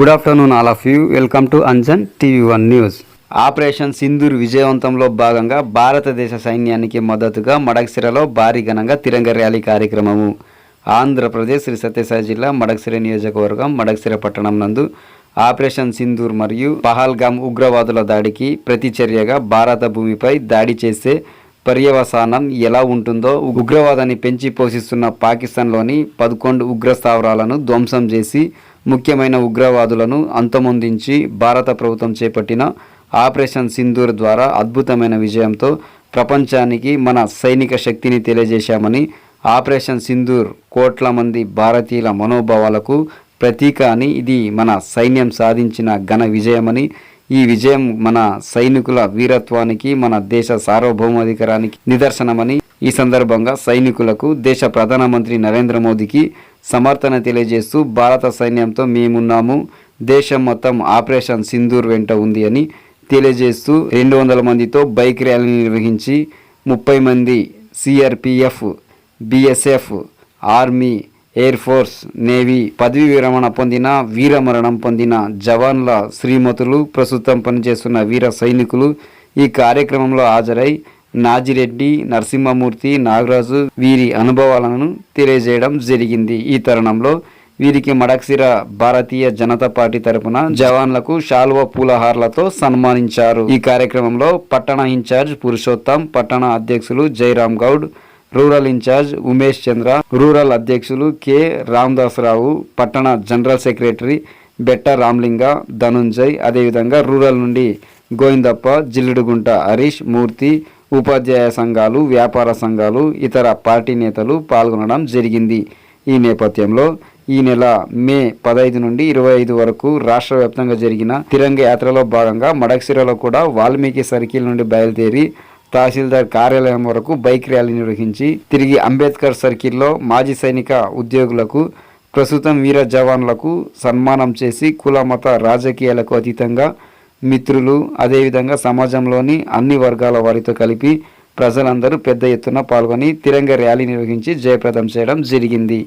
Good afternoon all of you welcome to Anjan TV one news operation Sindoor విజయవంతంలో భాగంగా భారతదేశ సైన్యానికి మద్దతుగా మడక్సిరలో భారీ ఘనంగా తిరంగ ర్యాలీ కార్యక్రమము ఆంధ్రప్రదేశ్ శ్రీ సత్యసాయి జిల్లా మడక్సిర నియోజకవర్గం మడక్సిర పట్టణం నందు ఆపరేషన్ సింధూర్ మరియు పహల్గామ్ ఉగ్రవాదుల దాడికి ప్రతిచర్యగా భారత భూమిపై దాడి చేసే పర్యవసానం ఎలా ఉంటుందో ఉగ్రవాదాన్ని పెంచి పోషిస్తున్న పాకిస్తాన్లోని పదకొండు ఉగ్ర స్థావరాలను ధ్వంసం చేసి ముఖ్యమైన ఉగ్రవాదులను అంతమొందించి భారత ప్రభుత్వం చేపట్టిన ఆపరేషన్ సింధూర్ ద్వారా అద్భుతమైన విజయంతో ప్రపంచానికి మన సైనిక శక్తిని తెలియజేశామని ఆపరేషన్ సింధూర్ కోట్ల మంది భారతీయుల మనోభావాలకు ప్రతీక అని ఇది మన సైన్యం సాధించిన ఘన విజయమని ఈ విజయం మన సైనికుల వీరత్వానికి మన దేశ సార్వభౌమాధికారానికి నిదర్శనమని ఈ సందర్భంగా సైనికులకు దేశ ప్రధానమంత్రి నరేంద్ర మోదీకి సమర్థన తెలియజేస్తూ భారత సైన్యంతో మేమున్నాము. దేశం మొత్తం ఆపరేషన్ సింధూర్ వెంట ఉంది అని తెలియజేస్తూ రెండు వందల మందితో బైక్ ర్యాలీ నిర్వహించి ముప్పై మంది CRPF BSF army air force navy పదవి విరమణ పొందిన వీరమరణం పొందిన జవాన్ల శ్రీమతులు ప్రస్తుతం పనిచేస్తున్న వీర సైనికులు ఈ కార్యక్రమంలో హాజరై నాజిరెడ్డి నరసింహమూర్తి నాగరాజు వీరి అనుభవాలను తెలియజేయడం జరిగింది. ఈ తరుణంలో వీరికి మడక్సిర భారతీయ జనతా పార్టీ తరపున జవాన్లకు శాల్వ పూలహార్లతో సన్మానించారు. ఈ కార్యక్రమంలో పట్టణ ఇన్ఛార్జ్ పురుషోత్తం పట్టణ అధ్యక్షులు Jayaram Goud rural incharge Umesh Chandra rural అధ్యక్షులు కె. రామదాసరావు పట్టణ జనరల్ సెక్రటరీ బెట్ట రామ్లింగ ధనుంజయ్ అదేవిధంగా రూరల్ నుండి గోవిందప్ప జిల్లుడుగుంట హరీష్ మూర్తి ఉపాధ్యాయ సంఘాలు వ్యాపార సంఘాలు ఇతర పార్టీ నేతలు పాల్గొనడం జరిగింది. ఈ నేపథ్యంలో ఈ నెల మే పదహైదు నుండి ఇరవై ఐదు వరకు రాష్ట్ర వ్యాప్తంగా జరిగిన తిరంగ యాత్రలో భాగంగా మడక్సిరలో కూడా వాల్మీకి సర్కిల్ నుండి బయలుదేరి తహసీల్దార్ కార్యాలయం వరకు బైక్ ర్యాలీ నిర్వహించి తిరిగి అంబేద్కర్ సర్కిల్లో మాజీ సైనిక ఉద్యోగులకు ప్రస్తుతం వీర జవాన్లకు సన్మానం చేసి కుల మత రాజకీయాలకు అతీతంగా మిత్రులు అదేవిధంగా సమాజంలోని అన్ని వర్గాల వారితో కలిపి ప్రజలందరూ పెద్ద ఎత్తున పాల్గొని తిరంగ ర్యాలీ నిర్వహించి జయప్రదం చేయడం జరిగింది.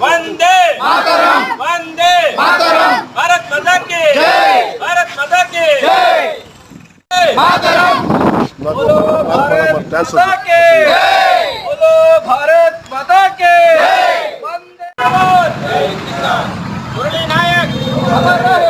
वंदे Vai, vai, vai.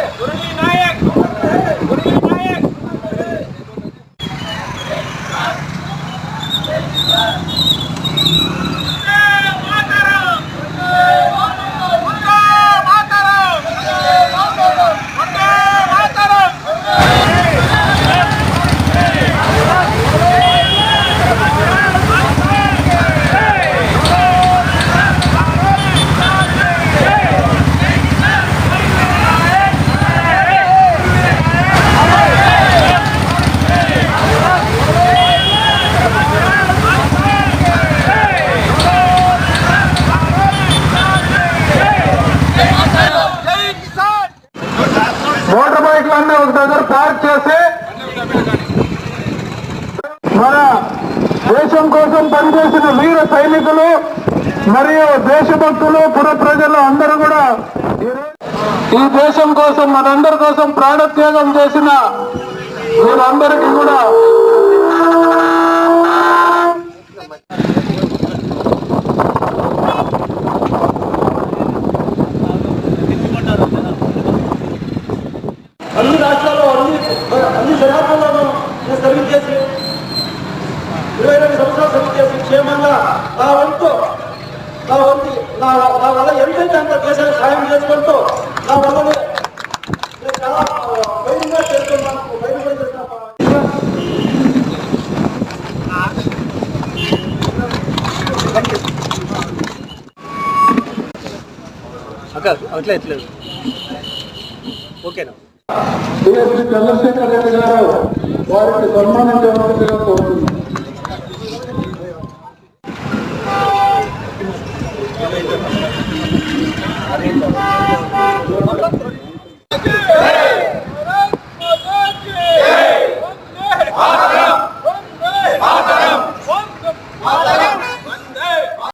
మన దేశం కోసం పనిచేసిన వీర సైనికులు మరియు దేశభక్తులు పుర ప్రజలు అందరూ కూడా ఈ దేశం కోసం మనందరి కోసం ప్రాణత్యాగం చేసిన వీరందరికీ కూడా అన్ని రాష్ట్రాల్లో అన్ని అన్ని జనాభాల్లోనూ సర్వీస్ చేసి ఇరవై రెండు సంవత్సరాలు సర్వీస్ చేసి క్షేమంగా నా వంతు నా వంతు నా నా వల్ల ఎంతైతే అంత దేశానికి సాయం చేసుకుంటూ నా వల్ల చాలా బయటగా చేస్తున్నాను. చేస్తున్నాను. అట్లా ఎట్లేదు ఓకేనా? చంద్రశేఖర్ రెడ్డి గారు వారికి సన్మానించవలసిందిగా కోరుతున్నాం